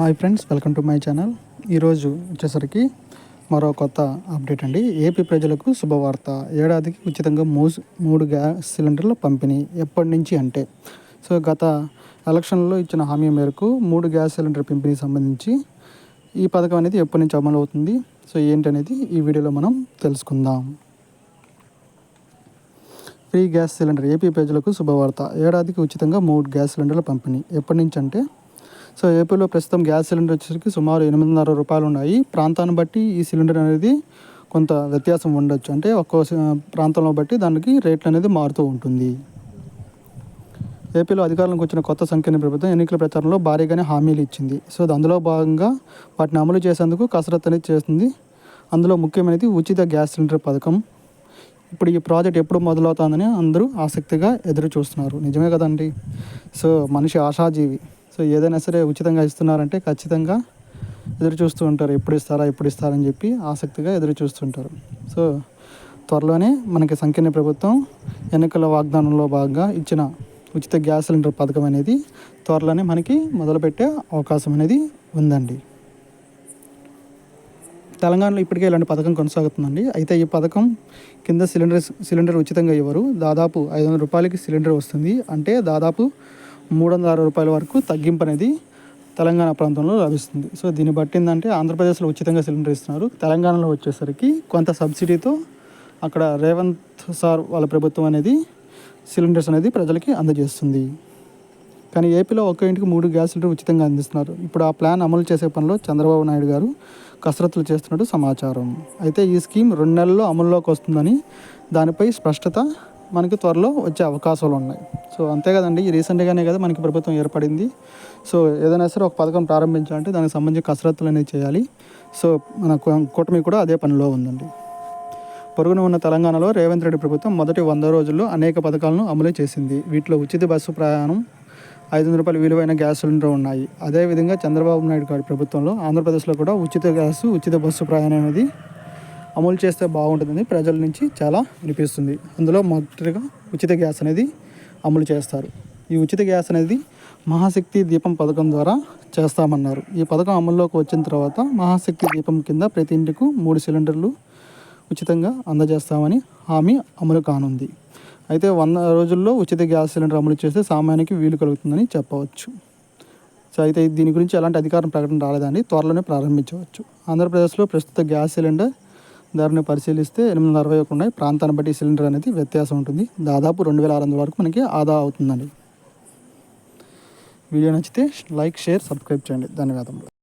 Hi friends welcome to my channel. ఈరోజు వచ్చేసరికి మరో కొత్త అప్డేట్ అండి. ఏపీ ప్రజలకు శుభవార్త. ఏడాదికి ఉచితంగా మూస్ మూడు గ్యాస్ సిలిండర్ల పంపిణీ. ఎప్పటి నుంచి అంటే? సో గత ఎలక్షన్లో ఇచ్చిన హామీ మేరకు మూడు గ్యాస్ సిలిండర్ పంపిణీ సంబంధించి ఈ పథకం అనేది ఎప్పటి నుంచి అమలు అవుతుంది? సో ఏంటనేది ఈ వీడియోలో మనం తెలుసుకుందాం. Free gas cylinder. ఏపీ ప్రజలకు శుభవార్త. ఏడాదికి ఉచితంగా మూడు గ్యాస్ సిలిండర్ల పంపిణీ. ఎప్పటి నుంచి అంటే? సో ఏపీలో ప్రస్తుతం గ్యాస్ సిలిండర్ వచ్చేసరికి సుమారు ఎనిమిదిన్నర రూపాయలు ఉన్నాయి. ప్రాంతాన్ని బట్టి ఈ సిలిండర్ అనేది కొంత వ్యత్యాసం ఉండొచ్చు. అంటే ఒక్కో ప్రాంతంలో బట్టి దానికి రేట్లు అనేది మారుతూ ఉంటుంది. ఏపీలో అధికారంలోకి వచ్చిన కొత్త సంఖ్యని ప్రభుత్వం ఎన్నికల ప్రచారంలో భారీగానే హామీలు ఇచ్చింది. సో అందులో భాగంగా వాటిని అమలు చేసేందుకు కసరత్తు అనేది చేస్తుంది. అందులో ముఖ్యమైనది ఉచిత గ్యాస్ సిలిండర్ పథకం. ఇప్పుడు ఈ ప్రాజెక్ట్ ఎప్పుడు మొదలవుతుందని అందరూ ఆసక్తిగా ఎదురు చూస్తున్నారు నిజమే కదండి? సో మనిషి ఆశాజీవి. సో ఏదైనా సరే ఉచితంగా ఇస్తున్నారంటే ఖచ్చితంగా ఎదురు చూస్తూ ఉంటారు. ఎప్పుడు ఇస్తారా ఎప్పుడు ఇస్తారని చెప్పి ఆసక్తిగా ఎదురు చూస్తుంటారు సో త్వరలోనే మనకి సంకీర్ణ ప్రభుత్వం ఎన్నికల వాగ్దానంలో భాగంగా ఇచ్చిన ఉచిత గ్యాస్ సిలిండర్ పథకం అనేది త్వరలోనే మనకి మొదలుపెట్టే అవకాశం అనేది ఉందండి. తెలంగాణలో ఇప్పటికే ఇలాంటి పథకం కొనసాగుతుందండి. అయితే ఈ పథకం కింద సిలిండర్ సిలిండర్ ఉచితంగా ఇవ్వరు. దాదాపు ఐదు వందల రూపాయలకి సిలిండర్ వస్తుంది. అంటే దాదాపు మూడు వందల అరవై రూపాయల వరకు తగ్గింపు అనేది తెలంగాణ ప్రాంతంలో లభిస్తుంది. సో దీన్ని బట్టిందంటే ఆంధ్రప్రదేశ్లో ఉచితంగా సిలిండర్ ఇస్తున్నారు. తెలంగాణలో వచ్చేసరికి కొంత సబ్సిడీతో అక్కడ రేవంత్ సార్ వాళ్ళ ప్రభుత్వం అనేది సిలిండర్స్ అనేది ప్రజలకి అందజేస్తుంది. కానీ ఏపీలో ఒక్క ఇంటికి మూడు గ్యాస్ సిలిండర్ ఉచితంగా అందిస్తున్నారు. ఇప్పుడు ఆ ప్లాన్ అమలు చేసే పనిలో చంద్రబాబు నాయుడు గారు కసరత్తులు చేస్తున్నట్టు సమాచారం. అయితే ఈ స్కీమ్ రెండు నెలల్లో అమల్లోకి వస్తుందని దానిపై స్పష్టత మనకి త్వరలో వచ్చే అవకాశాలు ఉన్నాయి. సో అంతే కదండి. రీసెంట్గానే కదా మనకి ప్రభుత్వం ఏర్పడింది. సో ఏదైనా సరే ఒక పథకం ప్రారంభించాలంటే దానికి సంబంధించిన కసరత్తులు అనేవి చేయాలి. సో మన కూటమి కూడా అదే పనిలో ఉందండి. పొరుగున ఉన్న తెలంగాణలో రేవంత్ రెడ్డి ప్రభుత్వం మొదటి వంద రోజుల్లో అనేక పథకాలను అమలు చేసింది. వీటిలో ఉచిత బస్సు ప్రయాణం ఐదు వందల రూపాయలు విలువైన గ్యాస్ సిలిండర్ ఉన్నాయి. అదేవిధంగా చంద్రబాబు నాయుడు గారి ప్రభుత్వంలో ఆంధ్రప్రదేశ్లో కూడా ఉచిత గ్యాసు ఉచిత బస్సు ప్రయాణం అనేది అమలు చేస్తే బాగుంటుందని ప్రజల నుంచి చాలా వినిపిస్తుంది అందులో మొదటిగా ఉచిత గ్యాస్ అనేది అమలు చేస్తారు. ఈ ఉచిత గ్యాస్ అనేది మహాశక్తి దీపం పథకం ద్వారా చేస్తామన్నారు. ఈ పథకం అమల్లోకి వచ్చిన తర్వాత మహాశక్తి దీపం కింద ప్రతి ఇంటికి మూడు సిలిండర్లు ఉచితంగా అందజేస్తామని హామీ అమలు కానుంది. అయితే వంద రోజుల్లో ఉచిత గ్యాస్ సిలిండర్ అమలు చేస్తే సామాన్యునికి వీలు కలుగుతుందని చెప్పవచ్చు. సో అయితే దీని గురించి ఎలాంటి అధికారం ప్రకటన రాలేదని త్వరలోనే ప్రారంభించవచ్చు. ఆంధ్రప్రదేశ్లో ప్రస్తుత గ్యాస్ సిలిండర్ ధరని పరిశీలిస్తే ఎనిమిది వందల అరవై ఒకటి ఉన్నాయి. ప్రాంతాన్ని బట్టి సిలిండర్ అనేది వ్యత్యాసం ఉంటుంది. దాదాపు రెండు వేల ఆరు వందల వరకు మనకి ఆదా అవుతుందండి. వీడియో నచ్చితే లైక్ షేర్ సబ్స్క్రైబ్ చేయండి. ధన్యవాదములు.